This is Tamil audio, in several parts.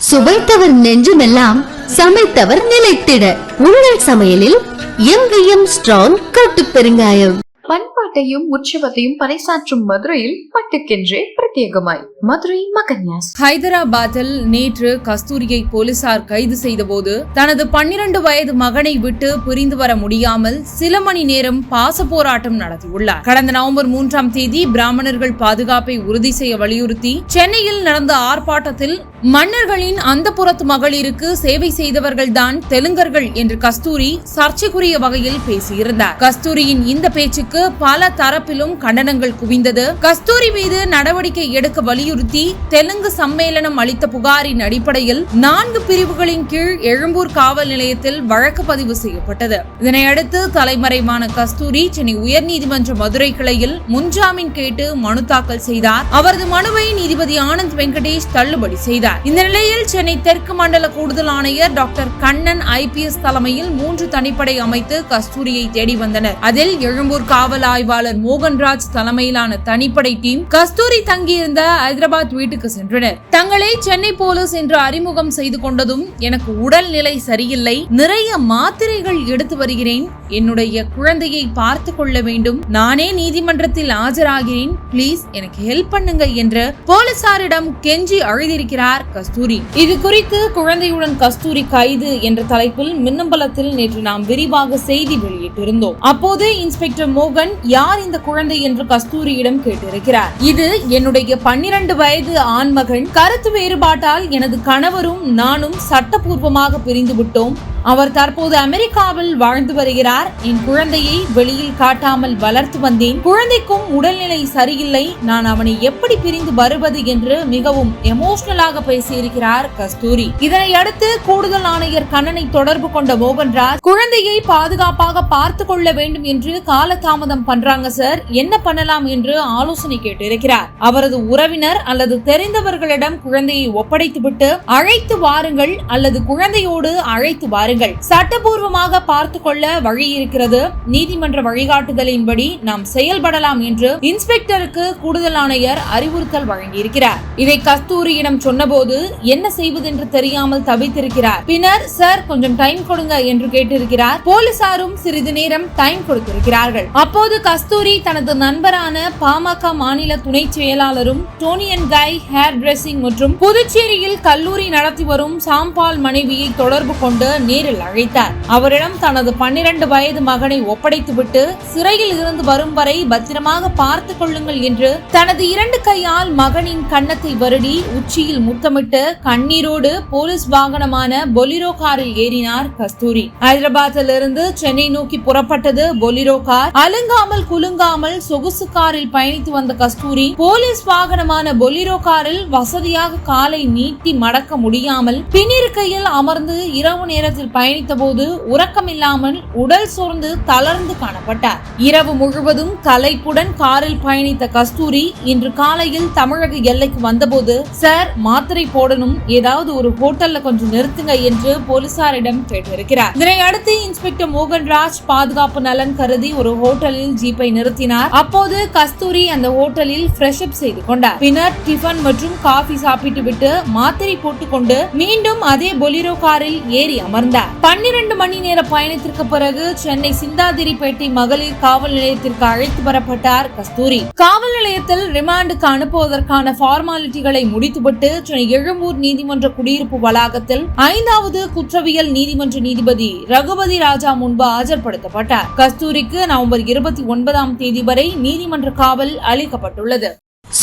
சுவைத்தவர் நெஞ்சுமெல்லாம் சமைத்தவர் நிலைத்திட. உங்கள் சமையலில் எம் ஸ்ட்ராங் கட்டு பெருங்காயம் பண்பாட்டையும் உற்சவத்தையும் பறைசாற்றும் மதுரையில் பட்டுக்கென்றே பிரத்யேகமாய். மதுரை மகன்யாஸ். ஹைதராபாத்தில் நேற்று கஸ்தூரியை போலீசார் கைது செய்தபோது தனது பன்னிரண்டு வயது மகனை விட்டு பிரிந்து வர முடியாமல் சில மணி நேரம் பாச போராட்டம் நடத்தியுள்ளார். கடந்த நவம்பர் மூன்றாம் தேதி பிராமணர்கள் பாதுகாப்பை உறுதி செய்ய வலியுறுத்தி சென்னையில் நடந்த ஆர்ப்பாட்டத்தில் மன்னர்களின் அந்த புறத்து மகளிருக்கு சேவை செய்தவர்கள்தான் தெலுங்கர்கள் என்று கஸ்தூரி சர்ச்சைக்குரிய வகையில் பேசியிருந்தார். கஸ்தூரியின் இந்த பேச்சுக்கு பல தரப்பிலும் கண்டனங்கள் குவிந்தது. கஸ்தூரி மீது நடவடிக்கை எடுக்க வலியுறுத்தி தெலுங்கு சம்மேளனம் அளித்த புகாரின் அடிப்படையில் நான்கு பிரிவுகளின் கீழ் எழும்பூர் காவல் நிலையத்தில் வழக்கு பதிவு செய்யப்பட்டது. இதனையடுத்து தலைமறைவான கஸ்தூரி சென்னை உயர்நீதிமன்ற மதுரை கிளையில் முன்ஜாமீன் கேட்டு மனு தாக்கல் செய்தார். அவரது மனுவை நீதிபதி ஆனந்த் வெங்கடேஷ் தள்ளுபடி செய்தார். இந்த நிலையில் சென்னை தெற்கு மண்டல கூடுதல் ஆணையர் டாக்டர் கண்ணன் ஐபிஎஸ் தலைமையில் மூன்று தனிப்படை அமைத்து கஸ்தூரியை தேடி வந்தனர். அதில் எழும்பூர் காவல் ஆய்வாளர் மோகன்ராஜ் தலைமையிலான தனிப்படை டீம் கஸ்தூரி தங்கியிருந்த ஹைதராபாத் வீட்டுக்கு சென்றனர். தங்களை சென்னை போலீஸ் என்று அறிமுகம் செய்து கொண்டதும் எனக்கு உடல்நிலை சரியில்லை. நிறைய மாத்திரைகள் எடுத்து வருகிறேன். என்னுடைய குழந்தையை பார்த்து கொள்ள வேண்டும். நானே நீதிமன்றத்தில் ஆஜராகிறேன். ப்ளீஸ் எனக்கு ஹெல்ப் பண்ணுங்க என்று போலீசாரிடம் கெஞ்சி அழுதிருக்கிறார் கஸ்தூரி. இது குறித்து குழந்தையுடன் கஸ்தூரி கைது என்ற தலைப்பில் மின்னம்பலத்தில் நேற்று நாம் விரிவாக செய்தி வெளியிட்டிருந்தோம். அப்போது இன்ஸ்பெக்டர் மோகன் யார் இந்த குழந்தை என்று கஸ்தூரியிடம் கேட்டிருக்கிறார். இது என்னுடைய பன்னிரண்டு வயது ஆண்மகன் கருத்து வேறுபாட்டால் எனது கணவரும் நானும் சட்டபூர்வமாக பிரிந்து விட்டோம். அவர் தற்போது அமெரிக்காவில் வாழ்ந்து வருகிறார். என் குழந்தையை வெளியில் காட்டாமல் வளர்த்து வந்தேன். குழந்தைக்கும் உடல்நிலை சரியில்லை. நான் அவனை எப்படி பிரிந்து வருவது என்று மிகவும் எமோஷனலாக பேசியிருக்கிறார் கஸ்தூரி. இதனை அடுத்து கூடுதல் ஆணையர் கண்ணனை தொடர்பு கொண்ட மோகன்ராஜ் குழந்தையை பாதுகாப்பாக பார்த்து கொள்ள வேண்டும் என்று காலதாமதம் தாமதம் பண்றாங்க சார். என்ன பண்ணலாம் என்று ஆலோசனை கேட்டிருக்கிறார். அவரது உறவினர் அல்லது தெரிந்தவர்களிடம் குழந்தையை ஒப்படைத்துவிட்டு அழைத்து வாருங்கள் அல்லது குழந்தையோடு அழைத்து வாருங்கள். சட்டபூர்வமாக பார்த்து கொள்ள வழி இருக்கிறது. நீதிமன்ற வழிகாட்டுதலின்படி நாம் செயல்படலாம் என்று இன்ஸ்பெக்டருக்கு கூடுதல் ஆணையர் அறிவுறுத்தல் வழங்கியிருக்கிறார். இதை கஸ்தூரியிடம் சொன்னபோது என்ன செய்வதென்று தெரியாமல் தவித்திருக்கிறார். பின்னர் சார் கொஞ்சம் டைம் கொடுங்க என்று கேட்டிருக்கிறார். போலீசாரும் சிறிது நேரம் டைம் கொடுத்திருக்கிறார்கள். அப்ப அப்போது கஸ்தூரி தனது நண்பரான பாமக மாநில துணை செயலாளரும் டோனியன் கை ஹேர் டிரெஸ்ஸிங் மற்றும் புதுச்சேரியில் கல்லூரி நடத்தி வரும் சாம்பால் மனைவியை தொடர்பு கொண்டு நேரில் அழைத்தார். அவரிடம் தனது பன்னிரண்டு வயது மகனை ஒப்படைத்துவிட்டு சிறையில் இருந்து வரும் வரை பத்திரமாக பார்த்து கொள்ளுங்கள் என்று தனது இரண்டு கையால் மகனின் கன்னத்தை வருடி உச்சியில் முத்தமிட்டு கண்ணீரோடு போலீஸ் வாகனமான பொலிரோ காரில் ஏறினார் கஸ்தூரி. ஹைதராபாத்திலிருந்து சென்னை நோக்கி புறப்பட்டது பொலிரோ கார். அலுங்காமல் குலுங்காமல் சொகுசு காரில் பயணித்து வந்த கஸ்தூரி போலீஸ் வாகனமான பொலிரோ காரில் வசதியாக காலை நீட்டி மடக்க முடியாமல் பின்னிருக்கையில் அமர்ந்து இரவு நேரத்தில் பயணித்த போது உறக்கமில்லாமல் உடல் சோர்ந்து தளர்ந்து காணப்பட்டார். இரவு முழுவதும் கலைப்புடன் காரில் பயணித்த கஸ்தூரி இன்று காலையில் தமிழக எல்லைக்கு வந்தபோது சார் மாத்திரை போடணும் ஏதாவது ஒரு ஹோட்டல்ல கொஞ்சம் நிறுத்துங்க என்று போலீசாரிடம் கேட்டிருக்கிறார். இதனையடுத்து இன்ஸ்பெக்டர் மோகன்ராஜ் பாதுகாப்பு நலன் கருதி ஒரு ஹோட்டல் ஹோட்டலில் ஜீப்பை நிறுத்தினார். அப்போது கஸ்தூரி அந்த ஹோட்டலில் ஃப்ரெஷ் அப் செய்து கொண்டார். பின்னர் டிஃபன் மற்றும் காஃபி சாப்பிட்டு விட்டு மாத்திரை போட்டுக்கொண்டு மீண்டும் அதே பொலிரோ காரில் ஏறி அமர்ந்தார். பன்னிரண்டு மணி நேர பயணத்திற்கு பிறகு சென்னை சிந்தாதிரிப்பேட்டை மகளிர் காவல் நிலையத்திற்கு அழைத்து வரப்பட்டார் கஸ்தூரி. காவல் நிலையத்தில் ரிமாண்டுக்கு அனுப்புவதற்கான ஃபார்மாலிட்டிகளை முடித்துவிட்டு சென்னை எழும்பூர் நீதிமன்ற குடியிருப்பு வளாகத்தில் ஐந்தாவது குற்றவியல் நீதிமன்ற நீதிபதி ரகுபதி ராஜா முன்பு ஆஜர்படுத்தப்பட்டார். கஸ்தூரிக்கு நவம்பர் இருபத்தி ஒன்பதாம் தேதி வரை நீதிமன்ற காவல் அளிக்கப்பட்டுள்ளது.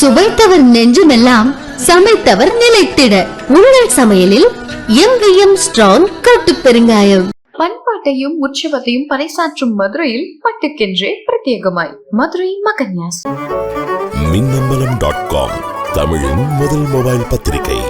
சுவைத்தவர் நெஞ்சுமெல்லாம் சமைத்தவர் நிலைத்திட. உங்கள் சமையலில் எங்கேயும் ஸ்ட்ராங் கட்டு பெருங்காயம். பண்பாட்டையும் உற்சவத்தையும் பறைசாற்றும் மதுரையில் பட்டுக்கென்றே பிரத்யேகமாய். மதுரை மகன்யாஸ். மின்னம்பலம் டாட் காம் தமிழின் முதல் மொபைல் பத்திரிகை.